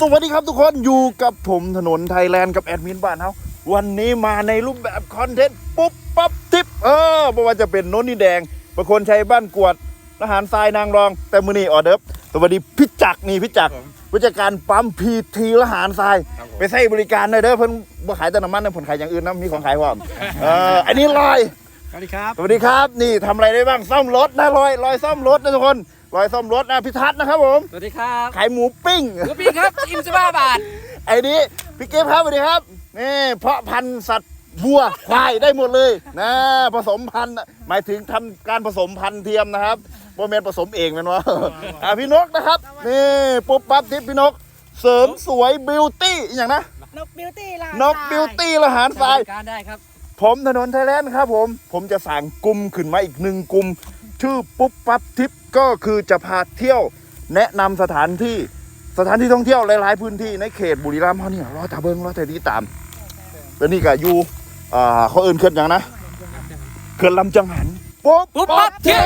สวัสดีครับทุกคนอยู่กับผมถนนไทยแลนด์กับแอดมินบ้านเฮาวันนี้มาในรูปแบบคอนเทนต์ปุ๊บปั๊บทิปเออไม่ว่าจะเป็นโน้นนี่แดงประคนชัยบ้านกวดทหารทรายนางรอง แต่มือนี่ออเดิร์ฟสวัสดีพี่จักรนี่พี่จักรผู้จัดการปั๊มพีทีทหารทราย ไปใช้บริการได้เด้อเพิ่นบ่ขายแต่น้ำมันนะผลขายอย่างอื่นนะมีของขายพร้อมเอออันนี้ลอย สวัสดีครับ สวัสดีครับ นี่ทำอะไรได้บ้างซ่อมรถนะลอยลอยซ่อมรถนะทุกคนลอยซ่อมรถนะพิทัศน์นะครับผมสวัสดีครับขายหมูปิ้ง หมูปิ้งครับ อิ่มสิบห้าบาท ไอ้นี้พี่เก็บครับสวัสดีครับนี่เพาะพันธุ์สัตว์วัวควายได้หมดเลยนะผสมพันธุ์หมายถึงทำการผสมพันธุ์เทียมนะครับโมเมนผสมเองแมันวะอะพี่นกนะครับนี่ปุ๊บปั๊บทิปพี่นก เสริมสวยบิวตี้อหย่างนะนกบิวตี้ล่ะนกบิวตี้ละหารทราย การได้ครับ ผมถนนไทยแลนด์ครับผม ผมจะสั่งกลุ่มขึ้นมาอีกหนึ่งกลุ่ม ชื่อปุ๊บปั๊บทิปก็คือจะพาเที่ยว แนะนำสถานที่สถานที่ท่องเที่ยวหลายๆพื้นที่ในเขตบุรีรัมย์เขาเนี่ยรอตาเบิงรอแต่ที่ตามแล้วนี่ก็อยู่อ่าเขาเอินเขื่อนอย่างนะเขื่อนลำจังหันปุ๊บปุ๊บปั๊บทิป